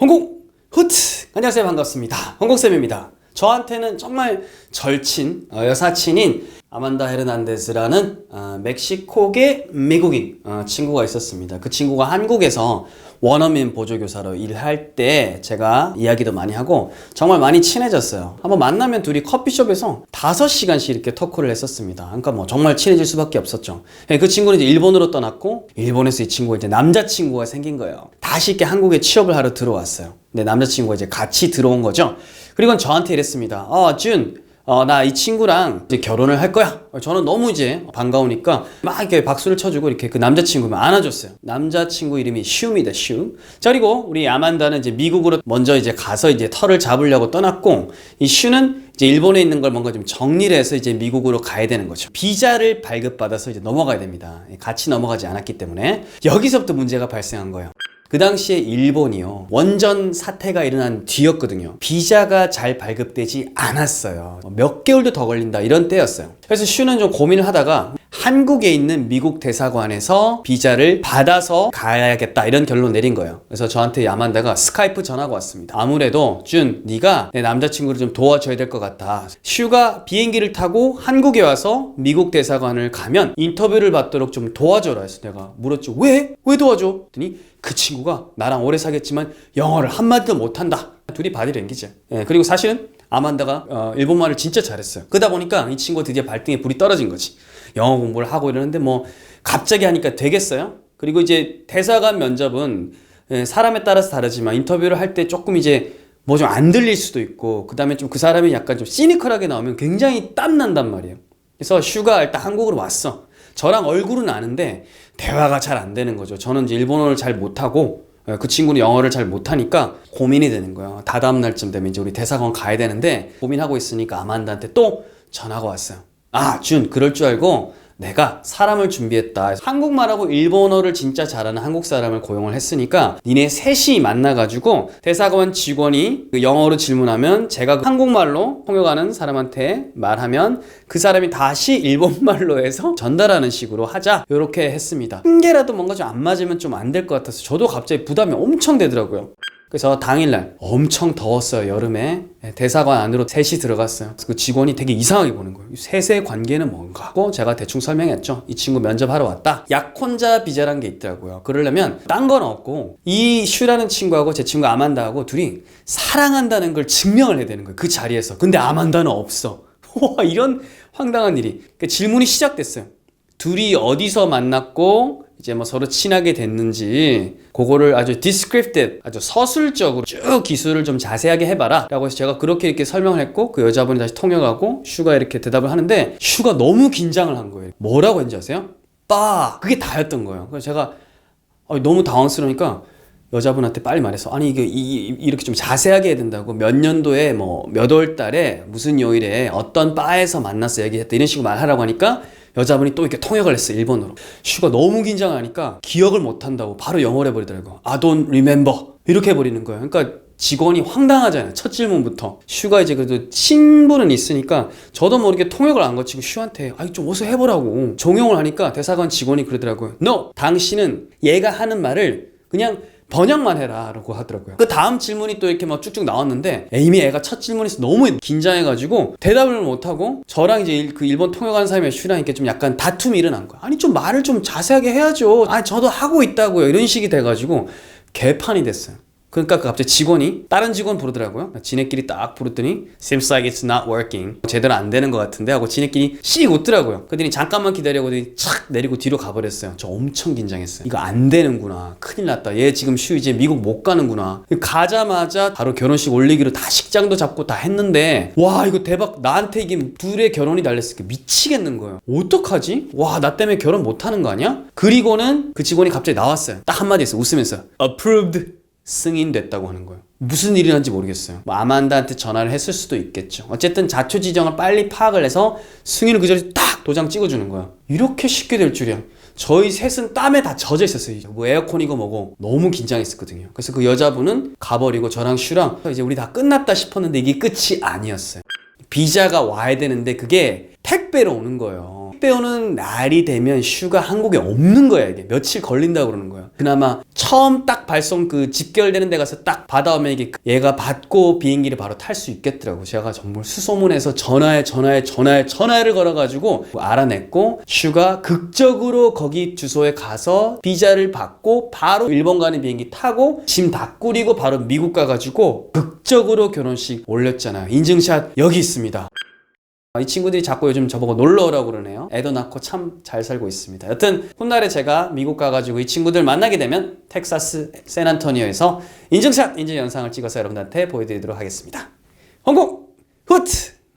홍콩 후트! 안녕하세요. 반갑습니다. 홍콩쌤입니다 저한테는 정말 절친 어, 여사친인 아만다 헤르난데스라는 어, 멕시코계 미국인 어, 친구가 있었습니다. 그 친구가 한국에서 원어민 보조교사로 일할 때 제가 이야기도 많이 하고 정말 많이 친해졌어요. 한번 만나면 둘이 커피숍에서 5시간씩 이렇게 토크를 했었습니다. 그러니까 뭐 정말 친해질 수밖에 없었죠. 예, 그 친구는 이제 일본으로 떠났고 일본에서 이 친구가 이제 남자친구가 생긴 거예요. 다시 이렇게 한국에 취업을 하러 들어왔어요 네, 남자친구가 이제 같이 들어온 거죠. 그리고 저한테 이랬습니다. 어, 준, 어, 나 이 친구랑 이제 결혼을 할 거야. 저는 너무 이제 반가우니까 막 이렇게 박수를 쳐주고 이렇게 그 남자친구를 안아줬어요. 남자친구 이름이 슈입니다, 슈. 자, 그리고 우리 아만다는 이제 미국으로 먼저 이제 가서 이제 털을 잡으려고 떠났고, 이 슈는 이제 일본에 있는 걸 뭔가 좀 정리를 해서 이제 미국으로 가야 되는 거죠. 비자를 발급받아서 이제 넘어가야 됩니다. 같이 넘어가지 않았기 때문에 여기서부터 문제가 발생한 거예요. 그 당시에 일본이요. 원전 사태가 일어난 뒤였거든요. 비자가 잘 발급되지 않았어요. 몇 개월도 더 걸린다. 이런 때였어요. 그래서 슈는 좀 고민을 하다가 한국에 있는 미국 대사관에서 비자를 받아서 가야겠다. 이런 결론 내린 거예요. 그래서 저한테 야만다가 스카이프 전화가 왔습니다. 아무래도 준, 네가 내 남자친구를 좀 도와줘야 될 것 같아. 슈가 비행기를 타고 한국에 와서 미국 대사관을 가면 인터뷰를 받도록 좀 도와줘라 해서 내가 물었죠. 왜? 왜 도와줘? 했더니 그 친구가 나랑 오래 사귀었지만 영어를 한마디도 못한다. 둘이 바디랭귀지. 예, 그리고 사실은 아만다가 어, 일본말을 진짜 잘했어요. 그러다 보니까 이 친구가 드디어 발등에 불이 떨어진 거지. 영어 공부를 하고 이러는데 뭐 갑자기 하니까 되겠어요? 그리고 이제 대사관 면접은 예, 사람에 따라서 다르지만 인터뷰를 할 때 조금 이제 뭐 좀 안 들릴 수도 있고 그 다음에 좀 그 사람이 약간 좀 시니컬하게 나오면 굉장히 땀 난단 말이에요. 그래서 슈가 일단 한국으로 왔어. 저랑 얼굴은 아는데 대화가 잘 안 되는 거죠. 저는 이제 일본어를 잘 못하고 예, 그 친구는 영어를 잘 못하니까 고민이 되는 거예요. 다다음 날쯤 되면 이제 우리 대사관 가야 되는데 고민하고 있으니까 아만다한테 또 전화가 왔어요. 아, 준, 그럴 줄 알고 내가 사람을 준비했다. 한국말하고 일본어를 진짜 잘하는 한국 사람을 고용을 했으니까 니네 셋이 만나가지고 대사관 직원이 그 영어로 질문하면 제가 그 한국말로 통역하는 사람한테 말하면 그 사람이 다시 일본말로 해서 전달하는 식으로 하자. 이렇게 했습니다. 한 개라도 뭔가 좀 안 맞으면 좀 안 될 것 같아서 저도 갑자기 부담이 엄청 되더라고요. 그래서 당일날 엄청 더웠어요 여름에. 대사관 안으로 셋이 들어갔어요. 그 직원이 되게 이상하게 보는 거예요 셋의 관계는 뭔가? 고 제가 대충 설명했죠 이 친구 면접하러 왔다. 약혼자 비자란 게 있더라고요. 그러려면 딴 건 없고 이 슈라는 친구하고 제 친구 아만다하고 둘이 사랑한다는 걸 증명을 해야 되는 거예요 그 자리에서 근데 아만다는 없어. 와 이런 황당한 일이. 그 질문이 시작됐어요. 둘이 어디서 만났고 이제 뭐 서로 친하게 됐는지 그거를 아주 descriptive 아주 서술적으로 쭉 기술을 좀 자세하게 해봐라 라고 해서 제가 그렇게 이렇게 설명을 했고 그 여자분이 다시 통역하고 슈가 이렇게 대답을 하는데 슈가 너무 긴장을 한 거예요. 뭐라고 했는지 아세요? 빠! 그게 다였던 거예요. 그래서 제가 어, 너무 당황스러우니까 여자분한테 빨리 말해서 아니 이게 이, 이- 이렇게 좀 자세하게 해야 된다고 몇 년도에 뭐 몇 월 달에 무슨 요일에 어떤 바에서 만나서 얘기했다 이런 식으로 말하라고 하니까 여자분이 또 이렇게 통역을 했어 일본어로. 슈가 너무 긴장하니까 기억을 못 한다고 바로 영어로 해버리더라고 I don't remember. 이렇게 해버리는 거예요. 그러니까 직원이 황당하잖아요 첫 질문부터. 슈가 이제 그래도 친분은 있으니까 저도 모르게 통역을 안 거치고 슈한테 아이 좀 어서 해보라고. 종용을 하니까 대사관 직원이 그러더라고요. No. 당신은 얘가 하는 말을 그냥 번역만 해라 라고 하더라고요. 그 다음 질문이 또 이렇게 막 쭉쭉 나왔는데 이미 애가 첫 질문에서 너무 긴장해가지고 대답을 못하고 저랑 이제 일- 그 일본 통역하는 사람이 슈랑 이렇게 좀 약간 다툼이 일어난 거야. 아니 좀 말을 좀 자세하게 해야죠. 아니 저도 하고 있다고요. 이런 식이 돼가지고 개판이 됐어요 그러니까 그 갑자기 직원이 다른 직원 부르더라고요. 지네끼리 딱 부르더니 seems like it's not working. 제대로 안 되는 것 같은데 하고 지네끼리 씩 웃더라고요. 그랬더니 잠깐만 기다려고 더니 착 내리고 뒤로 가버렸어요. 저 엄청 긴장했어요. 이거 안 되는구나. 큰일 났다. 얘 지금 쉬 이제 미국 못 가는구나. 가자마자 바로 결혼식 올리기로 다 식장도 잡고 다 했는데 와 이거 대박. 나한테 이게 둘의 결혼이 달렸으니까 미치겠는 거예요. 어떡하지? 와 나 때문에 결혼 못 하는 거 아니야? 그리고는 그 직원이 갑자기 나왔어요. 딱 한마디 했어. 웃으면서 approved. 승인됐다고 하는 거예요. 무슨 일이 난지 모르겠어요. 뭐 아만다한테 전화를 했을 수도 있겠죠. 어쨌든 자초 지정을 빨리 파악을 해서 승인을 그 자리에 딱 도장 찍어주는 거야. 이렇게 쉽게 될 줄이야. 저희 셋은 땀에 다 젖어 있었어요. 뭐 에어컨이고 뭐고 너무 긴장했었거든요. 그래서 그 여자분은 가버리고 저랑 슈랑 이제 우리 다 끝났다 싶었는데 이게 끝이 아니었어요. 비자가 와야 되는데 그게 택배로 오는 거예요. 택배 오는 날이 되면 슈가 한국에 없는 거야 이게 며칠 걸린다고 그러는 거야. 그나마 처음 딱 발송 그 집결되는 데 가서 딱 받아오면 이게 얘가 받고 비행기를 바로 탈 수 있겠더라고. 제가 정말 수소문해서 전화에 전화에 전화에 전화를 걸어가지고 알아냈고 슈가 극적으로 거기 주소에 가서 비자를 받고 바로 일본 가는 비행기 타고 짐 다 꾸리고 바로 미국 가가지고 극적으로 결혼식 올렸잖아요. 인증샷 여기 있습니다. 이 친구들이 자꾸 요즘 저보고 놀러 오라고 그러네요. 애도 낳고 참 잘 살고 있습니다. 여튼 훗날에 제가 미국 가가지고 이 친구들 만나게 되면 텍사스 샌안토니오에서 인증샷 인증 영상을 찍어서 여러분들한테 보여드리도록 하겠습니다. 홍콩 후트